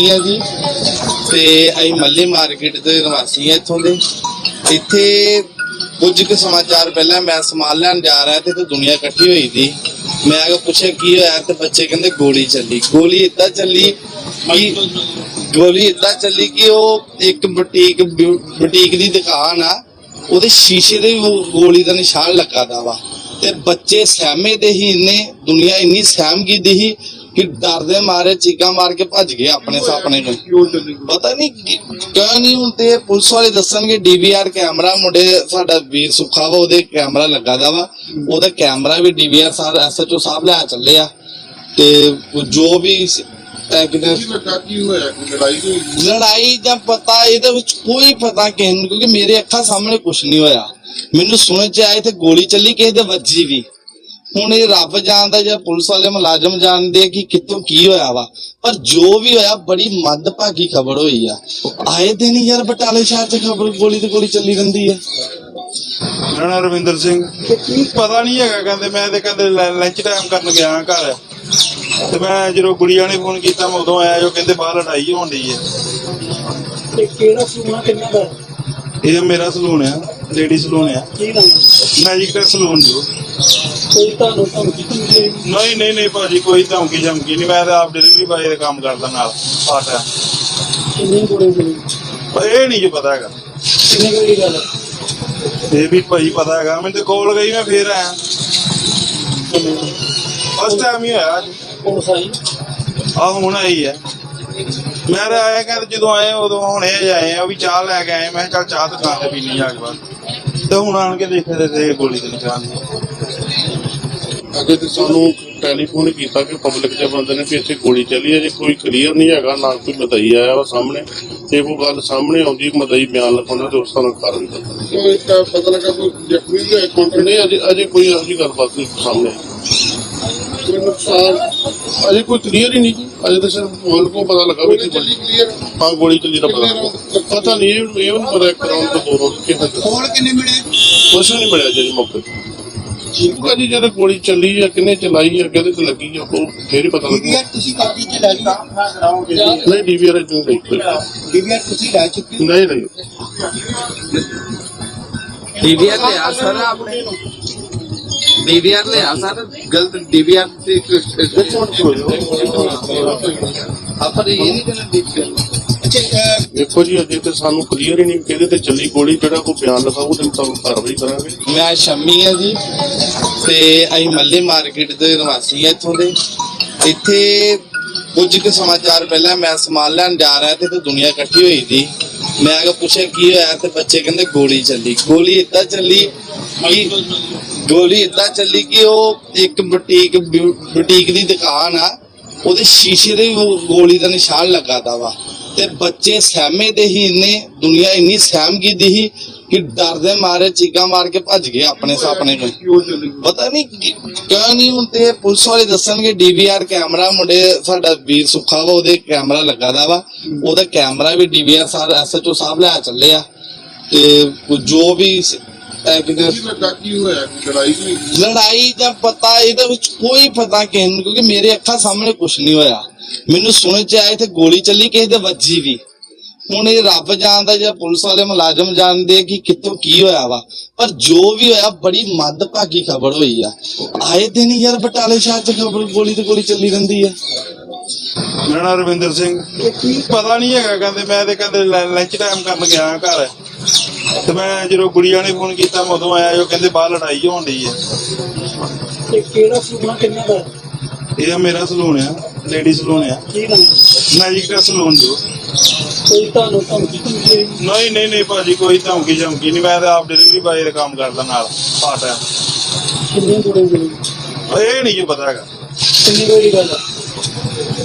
ਮੈਂ ਸ਼ੰਮੀ ਜੀ। ਤੇ ਅਸੀਂ ਮੱਲੇ ਮਾਰਕੀਟ ਦੇ ਨਿਵਾਸੀ ਆ ਇੱਥੋਂ ਦੇ। ਇੱਥੇ ਕੁਝ ਕੁ ਸਮਾਚਾਰ ਪਹਿਲਾਂ ਮੈਂ ਸਮਾਨ ਲੈਣ ਜਾ ਰਿਹਾ ਤੇ ਤੇ ਦੁਨੀਆ ਇਕੱਠੀ ਹੋਈ ਦੀ। ਮੈਂ ਆ ਕੇ ਪੁੱਛਿਆ ਕੀ ਹੋਇਆ ਤੇ ਬੱਚੇ ਕਹਿੰਦੇ ਗੋਲੀ ਚੱਲੀ। ਗੋਲੀ ਏਦਾਂ ਚੱਲੀ ਕਿ ਗੋਲੀ ਏਦਾਂ ਚੱਲੀ ਕਿ ਉਹ ਇੱਕ ਬੁਟੀਕ ਬੁਟੀਕ ਦੀ ਦੁਕਾਨ ਆ, ਉਹਦੇ ਸ਼ੀਸ਼ੇ ਦੇ ਵੀ ਗੋਲੀ ਦਾ ਨਿਸ਼ਾਨ ਲੱਗਾ ਦਾ ਵਾ। ਤੇ ਬੱਚੇ ਸਹਿਮੇ ਦੇ ਹੀ ਇੰਨੇ, ਦੁਨੀਆ ਇੰਨੀ ਸਹਿਮ ਗਈ ਦੀ ਸੀ ਕਿ ਡਰਦੇ ਮਾਰੇ ਚੀਕਾਂ ਮਾਰ ਕੇ ਭੱਜ ਗਏ ਆਪਣੇ ਸਾਹਮਣੇ ਨੂੰ। ਪਤਾ ਨਹੀਂ ਕਿਉਂ ਨਹੀਂ ਤੇ ਪੁਲਿਸ ਵਾਲੇ ਦੱਸਣਗੇ ਡੀਵੀਆਰ ਕੈਮਰਾ ਮੁੰਡੇ ਸਾਡਾ ਵੀਰ ਸੁੱਖਾ ਵਾ ਉਹਦੇ ਕੈਮਰਾ ਲੱਗਾ ਦਾ ਵਾ। ਉਹਦਾ ਕੈਮਰਾ ਵੀ ਡੀਵੀਆਰ ਸਾਰ ਐਸਐਚਓ ਸਾਹਿਬ ਲੈ ਚੱਲੇ ਆ। ਤੇ ਜੋ ਵੀ ਲੜਾਈ ਜਾਂ ਪਤਾ ਇਹਦੇ ਵਿੱਚ ਕੋਈ ਪਤਾ ਕਿਸੇ ਨੂੰ ਕਿਉਂਕਿ ਮੇਰੇ ਅੱਖਾਂ ਸਾਹਮਣੇ ਕੁਝ ਨਹੀਂ ਹੋਇਆ। ਮੈਨੂੰ ਸੁਣਨ ਚ ਆਇਆ ਤੇ ਗੋਲੀ ਚੱਲੀ ਕਿਸੇ ਦੇ ਵੱਜੀ ਵੀ। ਹੁਣ ਇਹ ਰੱਬ ਜਾਣਦਾ ਜਾਂ ਪੁਲਿਸ ਵਾਲੇ ਮੁਲਾਜ਼ਮ ਜਾਣਦੇ ਆ ਕਿ ਕਿੱਥੋਂ ਕੀ ਹੋਇਆ ਵਾ। ਪਰ ਜੋ ਵੀ ਹੋਇਆ ਬੜੀ ਮੰਦਭਾਗੀ ਖਬਰ ਹੋਈ ਆ। ਆਏ ਦਿਨ ਯਾਰ ਬਟਾਲੇ ਸ਼ਹਿਰ 'ਚ ਖਬਰ ਗੋਲੀ ਤੇ ਗੋਲੀ ਚੱਲੀ ਰਹਿੰਦੀ ਆ। ਨਾਮ ਰਵਿੰਦਰ ਸਿੰਘ। ਪਤਾ ਨਹੀਂ ਹੈਗਾ ਕਹਿੰਦੇ ਮੈਂ ਤੇ ਕਹਿੰਦੇ ਲੰਚ ਟਾਈਮ ਕਰਨ ਗਿਆ ਘਰ। ਤੇ ਮੈਂ ਜਦੋਂ ਗੁੜੀਆ ਨੇ ਫੋਨ ਕੀਤਾ ਮੈਂ ਉਦੋਂ ਆਇਆ ਜੋ ਕਹਿੰਦੇ ਬਾਹਰ ਲੜਾਈ ਹੋਣ ਡਈ ਹੈ ਤੇ ਕਿਹੜਾ ਸਲੂਨ ਕਿੰਨਾ ਦਾ? ਇਹ ਮੇਰਾ ਸਲੂਨ ਆ ਲੇਡੀ ਸਲੂਨ ਆ। ਕੀ ਨਾਮ? ਮੈਜਿਕ ਸਲੂਨ ਜੋ। ਕੋਈ ਤੁਹਾਨੂੰ ਧਮਕੀ ਨਹੀਂ ਨਹੀਂ ਨਹੀਂ ਭਾਜੀ ਕੋਈ ਧਮਕੀ ਧਮਕੀ ਨਹੀਂ। ਮੈਂ ਤਾਂ ਆਪ ਡਿਲੀਵਰੀ ਬਾਏ ਦਾ ਕੰਮ ਕਰਦਾ ਨਾਲ ਆਟਾ ਕਿੰਨੇ ਗੋਲੇ ਮਿਲੇ ਪਰ ਇਹ ਨਹੀਂ ਜੋ ਪਤਾ ਹੈਗਾ। ਕਿੰਨੇ ਗੋਲੀ ਗੱਲ? ਇਹ ਵੀ ਭਾਈ ਪਤਾ ਹੈਗਾ। ਮੈਨੂੰ ਤੇ ਕੋਲ ਗਈ ਮੈਂ ਫੇਰ ਆਇਆ। ਫਸਟ ਟਾਈਮ ਹੀ ਹੋਇਆ ਅੱਜ। ਪੁਲਿਸ ਆਈ ਆ ਹੁਣ ਆਈ ਹੈ। ਮੈਂ ਆਇਆ ਕਹਿੰਦੇ ਜਦੋਂ ਆਏ ਉਦੋਂ ਹੁਣੇ ਆਏ ਆ ਵੀ ਚਾਹ ਲੈ ਕੇ ਆਏ। ਮੈਂ ਚੱਲ ਚਾਹ ਦੁਕਾਨ ਤੇ ਪੀਣੀ ਜਾ ਕੇ ਬਾਅਦ ਤੇ ਹੁਣ ਆਣ ਕੇ ਦੇਖੇ ਤੇ ਗੋਲੀ ਤੇ ਨਿਸ਼ਾਨ ਸੀ। ਅੱਗੇ ਤੇ ਸਾਨੂੰ ਟੈਲੀਫੋਨ ਕੀਤਾ ਕਿ ਪਬਲਿਕ ਦੇ ਬੰਦੇ ਨੇ ਵੀ ਇੱਥੇ ਗੋਲੀ ਚੱਲੀ ਹੈ ਜੇ ਕੋਈ ਕਲੀਅਰ ਨਹੀਂ ਹੈਗਾ ਨਾ ਕੋਈ ਮਦਈ ਆਇਆ ਵਾ ਸਾਹਮਣੇ ਤੇ ਉਹ ਗੱਲ ਸਾਹਮਣੇ ਆਉਂਦੀ ਮਦਈ ਬਿਆਨ ਲਿਖਾਉਂਦਾ ਤੇ ਉਸ ਤਰ੍ਹਾਂ ਕਾਰਨ ਕਰਦਾ ਕੋਈ ਤਾਂ ਪਤਾ ਲੱਗਾ ਕੋਈ ਜ਼ਖਮੀ ਵੀ ਹੋਇਆ ਕੋਈ ਨਹੀਂ ਅਜੇ ਅਜੇ ਕੋਈ ਜਿਹੀ ਗੱਲਬਾਤ ਨਹੀਂ ਸਾਹਮਣੇ ਆਈ। ਕੋਈ ਨੁਕਸਾਨ? ਅਜੇ ਕੋਈ ਕਲੀਅਰ ਹੀ ਨਹੀਂ ਜੀ। ਅਜੇ ਤਾਂ ਸਿਰਫ ਮਾਹੌਲ ਕੋ ਪਤਾ ਲੱਗਾ ਵੀ ਗੋਲੀ ਕਿ ਕਲੀਅਰ ਹਾਂ ਗੋਲੀ ਚੱਲੀ ਦਾ ਪਤਾ। ਪਤਾ ਨਹੀਂ ਇਹ ਇਹ ਵੀ ਪਤਾ ਇੱਕ ਰਾਉਂਡ ਤੋਂ ਦੋ ਰਾਉਂਡ ਕਿਹਦਾ ਕੋਲ ਕਿੰਨੇ ਮਿਲੇ? ਕੁਛ ਨਹੀਂ ਮਿਲਿਆ ਜੀ ਮੌਕੇ ਤੇ। ਠੀਕ ਹੈ ਜੀ ਜਦੋਂ ਗੋਲੀ ਚੱਲੀ ਆ ਕਿੰਨੇ ਚਲਾਈ ਆ ਕਿਹਦੇ ਤੇ ਲੱਗੀ ਆ ਉਹ ਫੇਰ ਹੀ ਪਤਾ ਲੱਗੂ। ਡੀਵੀਆਰ ਤੁਸੀਂ ਕਾਪੀ ਚ ਲੈ ਲਈ ਨਹੀਂ ਡੀਵੀਆਰ ਨਹੀਂ ਲਈ ਕੋਈ। ਡੀਵੀਆਰ ਤੁਸੀਂ ਲੈ ਚੁੱਕੇ ਹੋ? ਨਹੀਂ ਨਹੀਂ। ਡੀਵੀਆਰ ਲਿਆ ਸਰ ਆਪਣੇ। ਡੀਵੀਆਰ ਲਿਆ ਸਰ ਗਲਤ ਡੀਵੀਆਰ ਤੇ ਆਪਾਂ ਇਹ ਨਹੀਂ ਕਰਨਾ ਅਹ, ਜੀ ਅਜੇ ਤੇ ਸਾਨੂੰ ਕਲੀਅਰ ਹੀ ਨਹੀਂ ਕਿਹਦੇ ਤੇ ਚੱਲੀ ਗੋਲੀ ਜਿਹੜਾ ਕੋਈ ਬਿਆਨ ਲਿਖਾਊ ਤੇ ਤੁਹਾਨੂੰ ਕਾਰਵਾਈ ਕਰਾਂਗੇ। ਮੈਂ ਸ਼ੰਮੀ ਆ ਜੀ ਤੇ ਅਸੀਂ ਮੱਲੇ ਮਾਰਕੀਟ ਦੇ ਨਿਵਾਸੀ ਆ ਇੱਥੋਂ ਦੇ। ਇੱਥੇ ਕੁਝ ਕੁ ਸਮਾਚਾਰ ਪਹਿਲਾਂ ਮੈਂ ਸਮਾਨ ਲੈਣ ਜਾ ਰਿਹਾ ਤੇ ਦੁਨੀਆ ਇਕੱਠੀ ਹੋਈ ਦੀ ਮੈਂ ਆ ਪੁੱਛਿਆ ਕੀ ਹੋਇਆ? ਤੇ ਬੱਚੇ ਕਹਿੰਦੇ ਗੋਲੀ ਚੱਲੀ। ਗੋਲੀ ਏਦਾਂ ਚੱਲੀ ਕਿ ਗੋਲੀ ਏਦਾਂ ਚੱਲੀ ਕਿ ਉਹ ਇੱਕ ਬੁਟੀਕ ਬੁਟੀਕ ਦੀ ਦੁਕਾਨ ਆ ਉਹਦੇ ਸ਼ੀਸ਼ੇ ਦੇ ਗੋਲੀ ਦਾ ਨਿਸ਼ਾਨ ਲੱਗਾ ਦਾ ਵਾ। ਤੇ ਬੱਚੇ ਸਹਿਮੇ ਦੇ ਹੀ ਇੰਨੇ, ਦੁਨੀਆ ਇੰਨੀ ਸਹਿਮ ਗਈ ਦੀ ਸੀ ਕਿ ਡਰਦੇ ਮਾਰੇ ਚੀਕਾਂ ਮਾਰ ਕੇ ਭੱਜ ਗਏ ਆਪਣੇ ਸਾਹਮਣੇ ਨੂੰ ਪਤਾ ਨਹੀਂ ਕਿਉਂ ਨਹੀਂ ਹੁਣ ਤੇ ਪੁਲਿਸ ਵਾਲੇ ਦੱਸਣਗੇ ਡੀਵੀਆਰ ਕੈਮਰਾ ਮੁੰਡੇ ਸਾਡਾ ਵੀਰ ਸੁੱਖਾ ਵਾ, ਉਹਦੇ ਕੈਮਰਾ ਲੱਗਾ ਦਾ ਵਾ। ਉਹਦਾ ਕੈਮਰਾ ਵੀ ਡੀਵੀਆਰ ਸਾਰ ਐਸਐਚਓ ਸਾਹਿਬ ਲੈ ਚੱਲੇ ਆ। ਤੇ ਜੋ ਵੀ ਟੈਕਨਿਕ ਕੀ ਲੱਗਾ ਕੀ ਹੋਇਆ ਕੋਈ ਲੜਾਈ ਹੋਈ ਲੜਾਈ ਜਾਂ ਪਤਾ ਇਹਦੇ ਵਿੱਚ ਕੋਈ ਪਤਾ ਕਿਸੇ ਨੂੰ ਕਿਉਂਕਿ ਮੇਰੇ ਅੱਖਾਂ ਸਾਹਮਣੇ ਕੁਝ ਨਹੀਂ ਹੋਇਆ। ਮੈਨੂੰ ਸੁਣਨ ਚ ਆਇਆ ਤੇ ਗੋਲੀ ਚੱਲੀ ਕਿਸੇ ਦੇ ਵੱਜੀ ਵੀ। ਹੁਣ ਇਹ ਰੱਬ ਜਾਣਦਾ ਜਾਂ ਪੁਲਿਸ ਵਾਲੇ ਮੁਲਾਜ਼ਮ ਜਾਣਦੇ ਆ ਕਿ ਕਿੱਥੋਂ ਕੀ ਹੋਇਆ ਵਾ। ਪਰ ਜੋ ਵੀ ਹੋਇਆ ਬੜੀ ਮੰਦਭਾਗੀ ਖਬਰ ਹੋਈ ਆ। ਆਏ ਦਿਨ ਯਾਰ ਬਟਾਲੇ ਸ਼ਹਿਰ 'ਚ ਖਬਰ ਗੋਲੀ ਤੇ ਗੋਲੀ ਚੱਲੀ ਰਹਿੰਦੀ ਆ। ਮੇਰਾ ਰਵਿੰਦਰ ਸਿੰਘ। ਪਤਾ ਨਹੀਂ ਹੈਗਾ ਕਹਿੰਦੇ ਮੈਂ ਤੇ ਕਹਿੰਦੇ ਲੰਚ ਟਾਈਮ ਕਰਨ ਗਿਆ ਘਰ। ਤੇ ਮੈਂ ਜਦੋਂ ਗੁੜੀਆ ਨੇ ਫੋਨ ਕੀਤਾ ਮੈਂ ਉਦੋਂ ਆਇਆ ਜੋ ਕਹਿੰਦੇ ਬਾਹਰ ਲੜਾਈ ਹੋਣ ਡਈ ਹੈ ਤੇ ਕਿਹੜਾ ਸਲੂਨ ਕਿੰਨਾ ਦਾ? ਇਹ ਮੇਰਾ ਸਲੂਨ ਆ ਲੇਡੀ ਸਲੂਨ ਆ। ਕੀ ਨਾਮ? ਮੈਜਿਕ ਟੈਕ ਸਲੂਨ ਜੋ। ਕੋਈ ਤੁਹਾਨੂੰ ਧਮਕੀ ਮਿਲੀ ਨਹੀਂ ਨਹੀਂ ਨਹੀਂ ਭਾਜੀ ਕੋਈ ਧਮਕੀ ਧਮਕੀ ਨਹੀਂ। ਮੈਂ ਤਾਂ ਆਪ ਡਿਲੀਵਰੀ ਬਾਏ ਦਾ ਕੰਮ ਕਰਦਾ ਨਾਲ ਆਟਾ ਕਿੰਨੇ ਗੋਲੇ ਮਿਲੇ ਇਹ ਨਹੀਂ ਜੋ ਪਤਾ ਹੈਗਾ। ਕਿੰਨੇ ਗੋਲੀ ਗੱਲ ਹੈ?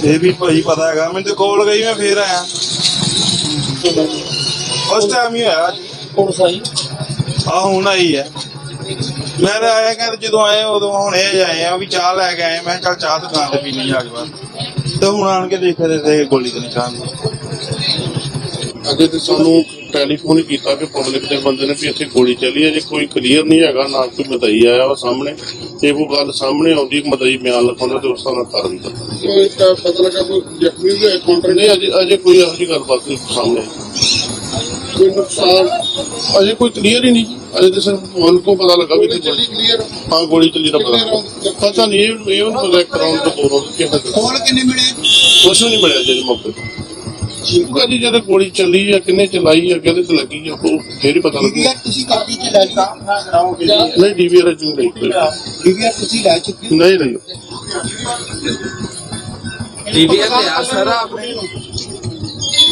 ਇਹ ਵੀ ਭਾਜੀ ਪਤਾ ਹੈਗਾ। ਮੈਨੂੰ ਤੇ ਕੋਲ ਗਈ ਮੈਂ ਫੇਰ ਆਇਆ। ਫਸਟ ਟਾਈਮ ਹੀ ਹੋਇਆ ਪੁਲਿਸ ਆਈ? ਆ ਹੁਣ ਆਈ ਹੈ। ਮੈਂ ਤਾਂ ਆਇਆ ਕਹਿੰਦੇ ਜਦੋਂ ਆਏ ਉਦੋਂ ਹੁਣੇ ਜਿਹੇ ਆਏ ਆ ਵੀ ਚਾਹ ਲੈ ਕੇ ਆਏ। ਮੈਂ ਕਿਹਾ ਚੱਲ ਚਾਹ ਦੁਕਾਨ ਤੇ ਪੀਣੀ ਜਾ ਕੇ ਤੇ ਹੁਣ ਆਣ ਕੇ ਦੇਖੇ ਤੇ ਤੇ ਗੋਲੀ ਤੇ ਨਿਸ਼ਾਨ। ਅਜੇ ਤੇ ਸਾਨੂੰ ਟੈਲੀਫੋਨ ਹੀ ਕੀਤਾ ਕਿ ਪਬਲਿਕ ਦੇ ਬੰਦੇ ਨੇ ਵੀ ਇੱਥੇ ਗੋਲੀ ਚੱਲੀ ਹੈ। ਜੇ ਕੋਈ ਕਲੀਅਰ ਨਹੀਂ ਹੈਗਾ ਨਾ ਕੋਈ ਮਦਈ ਆਇਆ ਵਾ ਸਾਹਮਣੇ ਤੇ ਉਹ ਗੱਲ ਸਾਹਮਣੇ ਆਉਂਦੀ ਮਦਈ ਬਿਆਨ ਲਿਖਾਉਂਦਾ ਤੇ ਉਸ ਤਰ੍ਹਾਂ ਕਾਰਵਾਈ ਕਰਦਾ ਕੋਈ ਤਾਂ ਪਤਾ ਲੱਗਾ ਕੋਈ ਜ਼ਖਮੀ ਵੀ ਹੋਇਆ ਕਾਊਂਟਰ ਨਹੀਂ ਅਜੇ ਅਜੇ ਕੋਈ ਇਹੋ ਜਿਹੀ ਗੱਲਬਾਤ ਨਹੀਂ ਸਾਹਮਣੇ ਕੋਈ ਨੁਕਸਾਨ ਅਜੇ ਕੋਈ ਕਲੀਅਰ ਹੀ ਨਹੀਂ ਅਜੇ ਤੇ ਸਿਰਫ ਮਨ ਕੋ ਪਤਾ ਲੱਗਾ ਵੀ ਗੋਲੀ ਇੱਥੇ ਚੱਲੀ ਕਲੀਅਰ ਹਾਂ ਗੋਲੀ ਚੱਲੀ ਦਾ ਪਤਾ ਪਤਾ ਨਹੀਂ ਇਹ ਇਹ ਪਤਾ ਇੱਕ ਰਾਉਂਡ ਤੋਂ ਦੋ ਰਾਉਂਡ ਕਿਹਦਾ ਕੋਲ ਕਿੰਨੇ ਮਿਲੇ? ਕੁਛ ਨਹੀਂ ਮਿਲਿਆ ਜੇ ਮੌਕੇ ਤੇ। ਹੈ ਜੀ ਜਦੋਂ ਗੋਲੀ ਚੱਲੀ ਆ ਕਿੰਨੇ ਚਲਾਈ ਆ ਕਿਹਦੇ ਤੇ ਲੱਗੀ ਆ ਉਹ ਫੇਰ ਹੀ ਪਤਾ ਲੱਗੂ। ਤੁਸੀਂ ਕਾਪੀ ਚ ਲੈ ਲਈ ਨਹੀਂ ਡੀਵੀਆਰ ਚ ਨਹੀਂ ਡੀਵੀਆਰ ਤੁਸੀਂ ਲੈ ਚੁੱਕੇ? ਨਹੀਂ ਨਹੀਂ। ਡੀਵੀਆਰ ਲਿਆ ਸਰ ਆਪਨੇ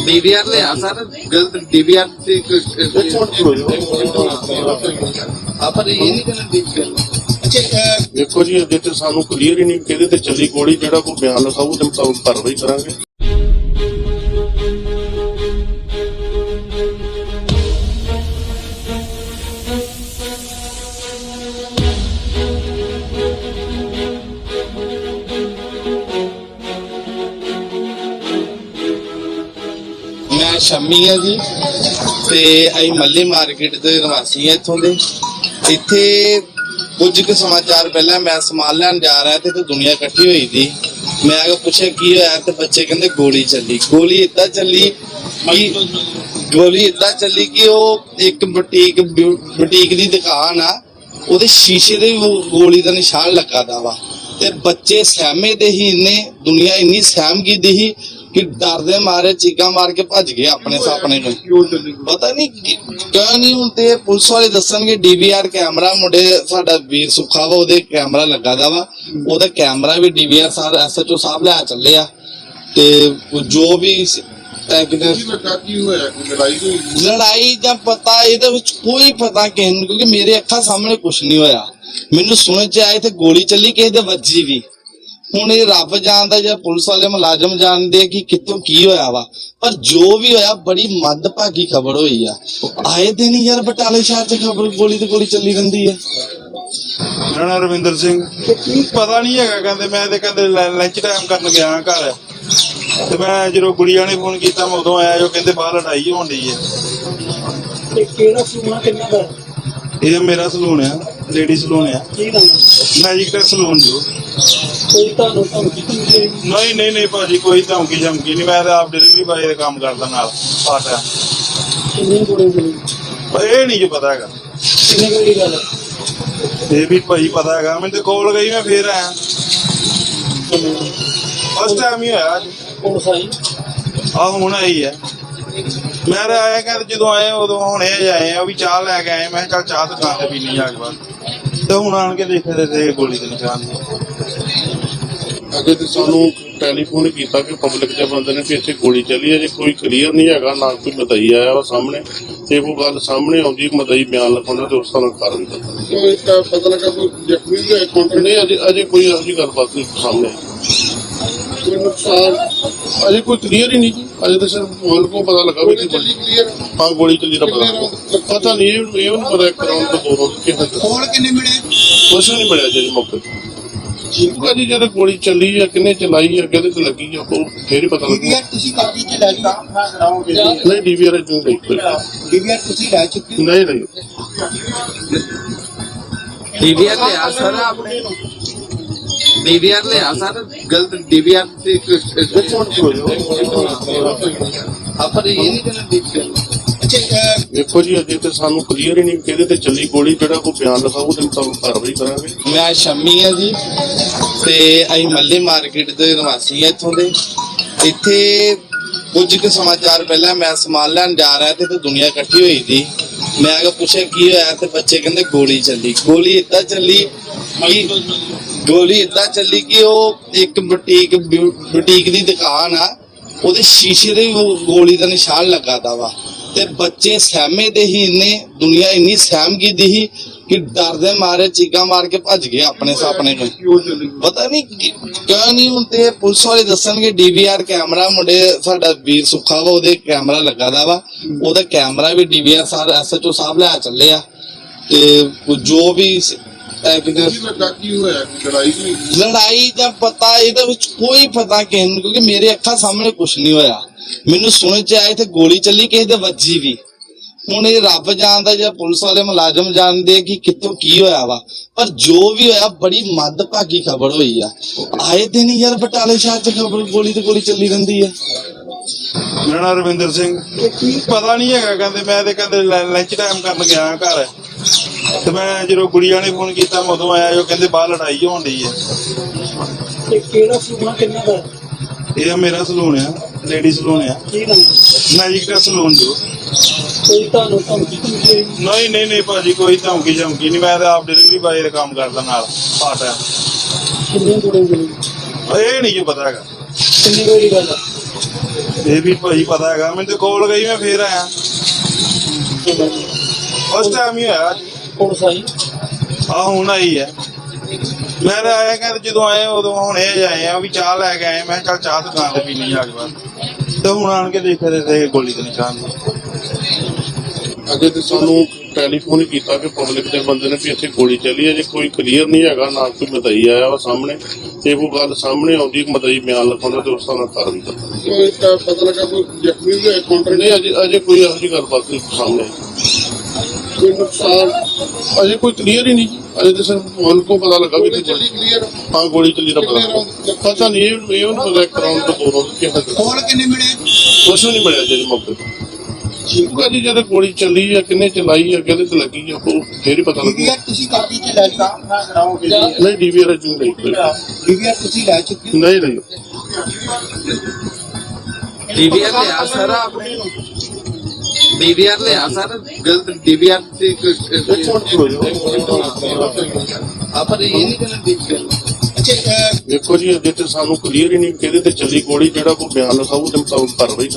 ਡੀਵੀਆਰ ਲਿਆ ਸਰ ਗਲਤ ਡੀਵੀਆਰ ਤੇ ਆਪਾਂ ਇਹ ਨਹੀਂ ਕਰਨਾ ਅੱਛਾ ਅਹ, ਦੇਖੋ ਜੀ ਅਜੇ ਤੇ ਸਾਨੂੰ ਕਲੀਅਰ ਹੀ ਨਹੀਂ ਕਿਹਦੇ ਤੇ ਚੱਲੀ ਗੋਲੀ ਜਿਹੜਾ ਕੋਈ ਬਿਆਨ ਲਿਖਾਊ ਤੇ ਕਾਰਵਾਈ ਕਰਾਂਗੇ। ਸ਼ੰਮੀ ਆ ਜੀ ਤੇ ਅਸੀਂ ਮੱਲੀ ਮਾਰਕੀਟ ਦੇ ਨਿਵਾਸੀ ਆ ਇੱਥੋਂ ਦੇ। ਇੱਥੇ ਕੁਝ ਕੁ ਸਮਾਚਾਰ ਪਹਿਲਾਂ ਮੈਂ ਸਮਾਨ ਲੈਣ ਜਾ ਰਿਹਾ ਤੇ ਤੇ ਦੁਨੀਆ ਇਕੱਠੀ ਹੋਈ ਸੀ ਮੈਂ ਆ ਪੁੱਛਿਆ ਕੀ ਹੋਇਆ ਤੇ ਬੱਚੇ ਕਹਿੰਦੇ ਗੋਲੀ ਚੱਲੀ। ਗੋਲੀ ਏਦਾਂ ਚੱਲੀ ਕਿ ਗੋਲੀ ਏਦਾਂ ਚੱਲੀ ਕਿ ਉਹ ਇੱਕ ਬੁਟੀਕ ਬੁਟੀਕ ਦੀ ਦੁਕਾਨ ਆ, ਉਹਦੇ ਸ਼ੀਸ਼ੇ ਦੇ ਗੋਲੀ ਦਾ ਨਿਸ਼ਾਨ ਲੱਗਾ ਦਾ ਵਾ। ਤੇ ਬੱਚੇ ਸਹਿਮੇ ਦੇ ਹੀ ਇੰਨੇ, ਦੁਨੀਆ ਇੰਨੀ ਸਹਿਮ ਗਈ ਦੀ ਸੀ ਕਿ ਡਰਦੇ ਮਾਰੇ ਚੀਕਾਂ ਮਾਰ ਕੇ ਭੱਜ ਗਏ ਆਪਣੇ ਸਾਪਣੇ ਨੂੰ ਪਤਾ ਨਹੀਂ ਕਿਉਂ ਨਹੀਂ ਹੁਣ ਤੇ ਪੁਲਿਸ ਵਾਲੇ ਦੱਸਣਗੇ ਡੀਵੀਆਰ ਕੈਮਰਾ ਮੁੰਡੇ ਸਾਡਾ ਵੀਰ ਸੁੱਖਾ ਵਾ ਉਹਦੇ ਕੈਮਰਾ ਲੱਗਾ ਦਾ ਵਾ। ਉਹਦਾ ਕੈਮਰਾ ਵੀ ਡੀਵੀਆਰ ਸਾਰ ਐਸਐਚਓ ਸਾਹਿਬ ਲੈ ਚੱਲੇ ਆ। ਤੇ ਜੋ ਵੀ ਲੜਾਈ ਜਾਂ ਪਤਾ ਇਹਦੇ ਵਿੱਚ ਕੋਈ ਪਤਾ ਕਿਸੇ ਨੂੰ ਕਿਉਂਕਿ ਮੇਰੇ ਅੱਖਾਂ ਸਾਹਮਣੇ ਕੁਝ ਨਹੀਂ ਹੋਇਆ। ਮੈਨੂੰ ਸੁਣਨ ਚ ਆਇਆ ਤੇ ਗੋਲੀ ਚੱਲੀ ਕਿਸੇ ਦੇ ਵੱਜੀ ਵੀ। ਹੁਣ ਇਹ ਰੱਬ ਜਾਣਦਾ ਜਾਂ ਪੁਲਿਸ ਵਾਲੇ ਮੁਲਾਜ਼ਮ ਜਾਣਦੇ ਆ ਕਿ ਕਿੱਥੋਂ ਕੀ ਹੋਇਆ ਵਾ। ਪਰ ਜੋ ਵੀ ਹੋਇਆ ਬੜੀ ਮੰਦਭਾਗੀ ਖਬਰ ਹੋਈ ਆ। ਆਏ ਦਿਨ ਯਾਰ ਬਟਾਲੇ ਸ਼ਹਿਰ 'ਚ ਖਬਰ ਗੋਲੀ ਤੇ ਗੋਲੀ ਚੱਲੀ ਰਹਿੰਦੀ ਆ। ਮੇਰਾ ਨਾਮ ਰਵਿੰਦਰ ਸਿੰਘ। ਪਤਾ ਨਹੀਂ ਹੈਗਾ ਕਹਿੰਦੇ ਮੈਂ ਤੇ ਕਹਿੰਦੇ ਲੰਚ ਟਾਈਮ ਕਰਨ ਗਿਆ ਘਰ। ਤੇ ਮੈਂ ਜਦੋਂ ਗੁੜੀਆ ਨੇ ਫੋਨ ਕੀਤਾ ਮੈਂ ਉਦੋਂ ਆਇਆ ਜੋ ਕਹਿੰਦੇ ਬਾਹਰ ਲੜਾਈ ਹੋਣ ਡਈ ਹੈ ਤੇ ਕਿਹੜਾ ਸੂਣਾ ਕਿੰਨਾ ਦਾ? ਇਹ ਮੇਰਾ ਸਲੂਨ ਆ ਲੇਡੀ ਸਲੂਨ ਆ। ਕੀ ਨਾਮ ਹੈ? ਮੈਜਿਕ ਟੈਕ ਸਲੂਨ ਜੋ ਕੋਈ ਤੁਹਾਨੂੰ ਧਮਕੀ ਮਿਲੀ? ਨਹੀਂ ਨਹੀਂ ਨਹੀਂ ਭਾਜੀ ਕੋਈ ਧਮਕੀ ਧਮਕੀ ਨਹੀਂ। ਮੈਂ ਤਾਂ ਆਪ ਡਿਲੀਵਰੀ ਬਾਏ ਦਾ ਕੰਮ ਕਰਦਾ ਨਾਲ ਪਾਰਟ ਆ ਕਿੰਨੀ ਗੋਲੀ ਮਿਲੀ ਪਰ ਇਹ ਨਹੀਂ ਜੀ ਪਤਾ ਹੈਗਾ। ਕਿੰਨੇ ਗੋਲੀ ਗੱਲ? ਇਹ ਵੀ ਭਾਈ ਪਤਾ ਹੈਗਾ। ਮੈਨੂੰ ਤੇ ਕੋਲ ਗਈ ਮੈਂ ਫੇਰ ਆਇਆ। ਫਸਟ ਟਾਈਮ ਹੀ ਹੋਇਆ ਅੱਜ। ਪੁਲਿਸ ਆਈ ਆ ਹੁਣ ਆਈ ਹੈ। ਮੈਂ ਆਇਆ ਕਹਿੰਦੇ ਜਦੋਂ ਆਏ ਉਦੋਂ ਹੁਣੇ ਆਏ ਆ ਵੀ ਚਾਹ ਲੈ ਕੇ ਆਏ। ਮੈਂ ਕਿਹਾ ਚੱਲ ਚਾਹ ਦੁਕਾਨ ਤੇ ਪੀਣੀ ਜਾ ਕੇ ਬਾਅਦ ਤੇ ਹੁਣ ਆਣ ਕੇ ਦੇਖਦੇ ਤੇ ਗੋਲੀ ਦੇ ਨਿਸ਼ਾਨ ਅਜੇ ਤੇ ਸਾਨੂੰ ਟੈਲੀਫੋਨ ਹੀ ਕੀਤਾ ਕਿ ਪਬਲਿਕ ਦੇ ਬੰਦੇ ਨੇ ਵੀ ਇੱਥੇ ਗੋਲੀ ਚੱਲੀ ਹੈ ਜੇ ਕੋਈ ਕਲੀਅਰ ਨਹੀਂ ਹੈਗਾ ਨਾ ਕੋਈ ਮਦਈ ਆਇਆ ਵਾ ਸਾਹਮਣੇ ਤੇ ਉਹ ਗੱਲ ਸਾਹਮਣੇ ਆਉਂਦੀ ਮਦਈ ਬਿਆਨ ਲਿਖਾਉਂਦਾ ਤੇ ਉਸ ਤਰ੍ਹਾਂ ਕੋਈ ਤਾਂ ਪਤਾ ਲੱਗਾ ਕੋਈ ਜ਼ਖਮੀ ਵੀ ਹੋਇਆ ਕਾਊਂਟਰ ਨਹੀਂ ਅਜੇ ਅਜੇ ਕੋਈ ਜਿਹੀ ਗੱਲਬਾਤ ਨਹੀਂ ਸਾਹਮਣੇ ਕੋਈ ਨੁਕਸਾਨ ਅਜੇ ਕੋਈ ਕਲੀਅਰ ਹੀ ਨਹੀਂ ਅਜੇ ਤੇ ਸਿਰਫ ਮਨ ਕੋ ਪਤਾ ਲੱਗਾ ਵੀ ਗੋਲੀ ਇੱਥੇ ਚੱਲੀ ਕਲੀਅਰ ਹਾਂ ਗੋਲੀ ਚੱਲੀ ਦਾ ਪਤਾ ਪਤਾ ਨਹੀਂ ਇਹ ਇਹ ਵੀ ਪਤਾ ਇੱਕ ਰਾਉਂਡ ਤੋਂ ਦੋ ਰਾਉਂਡ ਕਿਹਦਾ ਕੋਲ ਕਿੰਨੇ ਮਿਲੇ? ਕੁਛ ਨਹੀਂ ਮਿਲਿਆ ਜੇ ਮੌਕੇ ਤੇ। ਹੈ ਜੀ ਜਦੋਂ ਗੋਲੀ ਚੱਲੀ ਆ ਕਿੰਨੇ ਚਲਾਈ ਆ ਕਿਹਦੇ ਤੇ ਲੱਗੀ ਆ ਉਹ ਫੇਰ ਹੀ ਪਤਾ ਲੱਗੂ ਡੀਵੀਆਰ ਤੁਸੀਂ ਕਾਪੀ ਚ ਲੈ ਲਈ ਨਹੀਂ ਡੀਵੀਆਰ ਨਹੀਂ ਲਈ ਡੀਵੀਆਰ ਤੁਸੀਂ ਲੈ ਚੁੱਕੇ ਹੋ? ਨਹੀਂ ਨਹੀਂ। ਡੀਵੀਆਰ ਲਿਆ ਸਰ। ਆਪਨੇ ਡੀਵੀਆਰ ਲਿਆ ਸਰ ਗਲਤ ਡੀਵੀਆਰ ਤੇ ਇਹ ਨਹੀਂ ਡੀਵੀਆਰ ਦੇਖੋ ਜੀ ਅਜੇ ਤੇ ਸਾਨੂੰ ਕਲੀਅਰ ਹੀ ਨਹੀਂ ਕਿਹਦੇ ਤੇ ਚੱਲੀ ਗੋਲੀ ਜਿਹੜਾ ਕੋਈ ਬਿਆਨ ਲਿਖਾਊ ਤੇ ਮੁਤਾਬਕ ਕਾਰਵਾਈ ਕਰਾਂਗੇ। ਮੈਂ ਸ਼ੰਮੀ ਆ ਜੀ ਤੇ ਅਸੀਂ ਮੱਲੀ ਮਾਰਕੀਟ ਦੇ ਨਿਵਾਸੀ ਆ ਇੱਥੋਂ ਦੇ। ਇੱਥੇ ਕੁਝ ਕੁ ਸਮਾਚਾਰ ਪਹਿਲਾਂ ਮੈਂ ਸਮਾਨ ਲੈਣ ਜਾ ਰਿਹਾ ਤੇ ਤੇ ਦੁਨੀਆ ਇਕੱਠੀ ਹੋਈ ਸੀ। ਮੈਂ ਆ ਪੁੱਛਿਆ ਕੀ ਹੋਇਆ ਤੇ ਬੱਚੇ ਕਹਿੰਦੇ ਗੋਲੀ ਚੱਲੀ। ਗੋਲੀ ਏਦਾਂ ਚੱਲੀ ਕਿ ਗੋਲੀ ਏਦਾਂ ਚੱਲੀ ਕਿ ਉਹ ਇੱਕ ਬੁਟੀਕ ਬੁਟੀਕ ਦੀ ਦੁਕਾਨ ਆ, ਉਹਦੇ ਸ਼ੀਸ਼ੇ ਦੇ ਗੋਲੀ ਦਾ ਨਿਸ਼ਾਨ ਲੱਗਾ ਦਾ ਵਾ। ਤੇ ਬੱਚੇ ਸਹਿਮੇ ਦੇ ਹੀ ਇੰਨੇ, ਦੁਨੀਆ ਇੰਨੀ ਸਹਿਮ ਗਈ ਦੀ ਸੀ ਕਿ ਡਰਦੇ ਮਾਰੇ ਚੀਕਾਂ ਮਾਰ ਕੇ ਭੱਜ ਗਏ ਆਪਣੇ ਸਾਪਣੇ ਨੂੰ ਪਤਾ ਨਹੀਂ ਕਿਉਂ ਨਹੀਂ ਹੁਣ ਤੇ ਪੁਲਿਸ ਵਾਲੇ ਦੱਸਣਗੇ ਡੀਵੀਆਰ ਕੈਮਰਾ, ਮੁੰਡੇ ਸਾਡਾ ਵੀਰ ਸੁੱਖਾ ਵਾ, ਉਹਦੇ ਕੈਮਰਾ ਲੱਗਾ ਦਾ ਵਾ। ਉਹਦਾ ਕੈਮਰਾ ਵੀ ਡੀਵੀਆਰ ਸਾਰ ਐਸਐਚਓ ਸਾਹਿਬ ਲੈ ਚੱਲੇ ਆ। ਤੇ ਜੋ ਵੀ ਐਵੀਡੈਂਸ ਲੱਗਾ ਕੀ ਹੋਇਆ? ਲੜਾਈ ਦਾ ਪਤਾ ਇਹਦੇ ਵਿੱਚ ਕੋਈ ਪਤਾ ਕਿਸੇ ਨੂੰ ਕਿਉਂਕਿ ਮੇਰੇ ਅੱਖਾਂ ਸਾਹਮਣੇ ਕੁਝ ਨਹੀਂ ਹੋਇਆ। ਮੈਨੂੰ ਸੁਣ ਚ ਆਇਆ ਇੱਥੇ ਗੋਲੀ ਚੱਲੀ ਕਿਸੇ ਦੇ ਵੱਜੀ ਵੀ। ਹੁਣ ਇਹ ਰੱਬ ਜਾਣਦਾ ਜਾਂ ਪੁਲਿਸ ਵਾਲੇ ਮੁਲਾਜ਼ਮ ਜਾਣਦੇ ਕਿ ਕਿੱਥੋਂ ਕੀ ਹੋਇਆ ਵਾ। ਪਰ ਜੋ ਵੀ ਹੋਇਆ ਬੜੀ ਮੱਦਭਾਗੀ ਖਬਰ ਹੋਈ ਆ। ਆਏ ਦਿਨ ਯਾਰ ਬਟਾਲੇ ਸ਼ਹਿਰ ਚ ਖਬਰ ਗੋਲੀ ਤੇ ਗੋਲੀ ਚੱਲੀ ਰਹਿੰਦੀ ਆ। ਮੇਰਾ ਨਾਮ ਰਵਿੰਦਰ ਸਿੰਘ। ਪਤਾ ਨਹੀਂ ਹੈਗਾ ਕਹਿੰਦੇ ਮੈਂ ਤੇ ਕਹਿੰਦੇ ਲੰਚ ਟਾਈਮ ਕਰਨ ਗਿਆ ਘਰ। ਤੇ ਮੈਂ ਜਦੋਂ ਗੁੜੀਆ ਨੇ ਫੋਨ ਕੀਤਾ ਮੈਂ ਉਦੋਂ ਆਇਆ ਉਹ ਕਹਿੰਦੇ ਬਾਹਰ ਲੜਾਈ ਹੋਣ ਡਈ ਹੈ। ਤੇ ਕਿਹੜਾ ਸੂਬਾ ਕਿੰਨਾ ਦਾ? ਇਹ ਮੇਰਾ ਸਲੂਨ ਆ ਲੇਡੀ ਸਲੂਨ ਆ। ਕੀ ਨਾਮ ਮੈਜਿਕ ਦਾ ਸਲੂਨ ਜੋ ਕੋਈ ਤੁਹਾਨੂੰ ਧਮਕੀ ਧਮਕੀ? ਨਹੀਂ ਨਹੀਂ ਨਹੀਂ ਭਾਜੀ ਕੋਈ ਧਮਕੀ ਧਮਕੀ ਨਹੀਂ। ਮੈਂ ਤਾਂ ਆਪ ਡਿਲੀਵਰੀ ਬਾਏ ਦਾ ਕੰਮ ਕਰਦਾ ਨਾਲ ਪਾਰਟ ਕਿੰਨੇ ਗੋਲੀ ਇਹ ਨਹੀਂ ਜੋ ਪਤਾ ਹੈਗਾ। ਕਿੰਨੇ ਕੋਈ ਦੀ ਗੱਲ ਆ? ਇਹ ਵੀ ਭਾਜੀ ਪਤਾ ਹੈਗਾ। ਮੈਨੂੰ ਤੇ ਕੋਲ ਗਈ ਮੈਂ ਫੇਰ ਆਇਆ। ਉਸ ਟਾਈਮ ਹੀ ਹੋਇਆ ਪੁਲਿਸ ਆਈ? ਆ ਹੁਣ ਆਈ ਹੈ। ਮੈਂ ਤਾਂ ਆਇਆ ਕਹਿੰਦੇ ਜਦੋਂ ਆਏ ਉਦੋਂ ਹੁਣੇ ਆਏ ਆ ਵੀ ਚਾਹ ਲੈ ਕੇ ਆਏ। ਮੈਂ ਕਿਹਾ ਚੱਲ ਚਾਹ ਦੁਕਾਨ ਤੇ ਪੀਣੀ ਜਾ ਕੇ ਬਾਅਦ ਤੇ ਹੁਣ ਆਣ ਕੇ ਦੇਖੇ ਤੇ ਤੇ ਗੋਲੀ ਤੇ ਨਿਸ਼ਾਨ। ਅਜੇ ਤੇ ਸਾਨੂੰ ਟੈਲੀਫੋਨ ਕੀਤਾ ਕਿ ਪਬਲਿਕ ਦੇ ਬੰਦੇ ਨੇ ਵੀ ਇੱਥੇ ਗੋਲੀ ਚੱਲੀ ਹੈ। ਜੇ ਕੋਈ ਕਲੀਅਰ ਨਹੀਂ ਹੈਗਾ ਨਾ ਕੋਈ ਮਦਈ ਆਇਆ ਵਾ ਸਾਹਮਣੇ। ਤੇ ਉਹ ਗੱਲ ਸਾਹਮਣੇ ਆਉਂਦੀ ਮਦਈ ਬਿਆਨ ਲਿਖਾਉਂਦਾ ਤੇ ਉਸ ਤਰ੍ਹਾਂ ਕਾਰਵਾਈ ਕਰਦਾ। ਪਤਾ ਲੱਗਾ ਕੋਈ ਜ਼ਖਮੀ ਵੀ ਹੈ ਕਾਊਂਟਰ ਨਹੀਂ ਅਜੇ ਅਜੇ ਕੋਈ ਇਹੋ ਜਿਹੀ ਗੱਲਬਾਤ ਨਹੀਂ ਸਾਹਮਣੇ ਕੋਈ ਨੁਕਸਾਨ? ਅਜੇ ਕੋਈ ਕਲੀਅਰ ਹੀ ਨਹੀਂ ਅਜੇ ਤੇ ਸਿਰਫ ਮਨ ਕੋ ਪਤਾ ਲੱਗਾ ਵੀ ਗੋਲੀ ਕਲੀਅਰ ਹਾਂ ਗੋਲੀ ਚੱਲੀ ਦਾ ਪਤਾ ਪਤਾ ਨਹੀਂ ਇਹ ਇਹ ਉਹਨੂੰ ਪਤਾ ਕਰਾਉਣ ਤੋਂ ਦੋ ਰੋਜ਼ ਕਿਹਾ ਕੋਲ ਕਿੰਨੇ ਮਿਲੇ? ਕੁਛ ਨਹੀਂ ਮਿਲਿਆ ਜਿਹੜੇ ਮੌਕੇ ਤੇ। ਹੈ ਜੀ ਜਦੋਂ ਗੋਲੀ ਚੱਲੀ ਆ ਕਿੰਨੇ ਚਲਾਈ ਆ ਕਿਹਦੇ ਤੇ ਲੱਗੀ ਆ ਉਹ ਫੇਰ ਹੀ ਪਤਾ ਲੱਗੂ। ਡੀਵੀਆਰ ਤੁਸੀਂ ਕਾਪੀ ਚ ਲੈ ਲਈ ਨਹੀਂ ਡੀਵੀਆਰ ਅਜੂ ਨਹੀਂ ਕੋਈ। ਡੀਵੀਆਰ ਤੁਸੀਂ ਲੈ ਚੁੱਕੇ ਨਹੀਂ ਨਹੀਂ। ਡੀਵੀਆਰ ਲਿਆ ਸਰ? ਆਪਣੇ ਡੀਵੀਆਰ ਲਿਆ ਸਰ? ਗਲਤ ਡੀਵੀਆਰ ਤੇ ਆਪਾਂ ਇਹ ਨਹੀਂ ਕਰਨਾ ਡੀਵੀਆਰ ਵੇਖੋ ਜੀ ਅਜੇ ਤੇ ਸਾਨੂੰ ਕਲੀਅਰ ਹੀ ਨਹੀਂ ਕਿਹਦੇ ਤੇ ਚੱਲੀ ਗੋਲੀ ਜਿਹੜਾ ਕੋਈ ਬਿਆਨ ਲਿਖਾਊ ਤੇ ਕਾਰਵਾਈ ਕਰਾਂਗੇ।